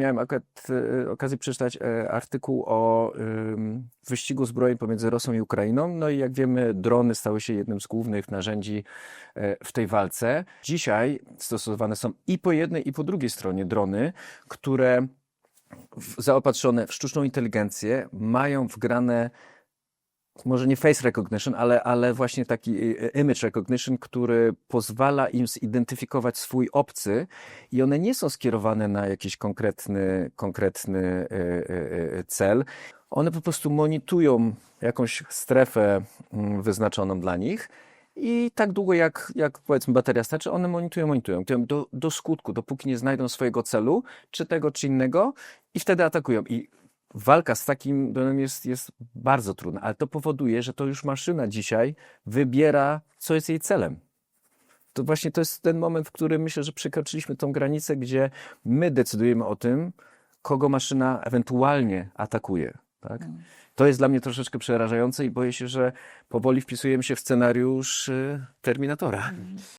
Miałem akurat e, okazję przeczytać e, artykuł o wyścigu zbrojeń pomiędzy Rosją i Ukrainą. No i jak wiemy, drony stały się jednym z głównych narzędzi e, w tej walce. Dzisiaj stosowane są i po jednej, i po drugiej stronie drony, które zaopatrzone w sztuczną inteligencję mają wgrane może nie face recognition, ale, ale właśnie taki e, image recognition, który pozwala im zidentyfikować swój obcy i one nie są skierowane na jakiś konkretny, konkretny e, cel. One po prostu monitorują jakąś strefę mm, wyznaczoną dla nich i tak długo jak, jak powiedzmy bateria starczy, one monitorują monitorują do, do skutku, dopóki nie znajdą swojego celu, czy tego, czy innego i wtedy atakują. I walka z takim dronem jest, jest bardzo trudna, ale to powoduje, że to już maszyna dzisiaj wybiera, co jest jej celem. To właśnie to jest ten moment, w którym myślę, że przekroczyliśmy tą granicę, gdzie my decydujemy o tym, kogo maszyna ewentualnie atakuje. Tak? To jest dla mnie troszeczkę przerażające i boję się, że powoli wpisujemy się w scenariusz y, Terminatora.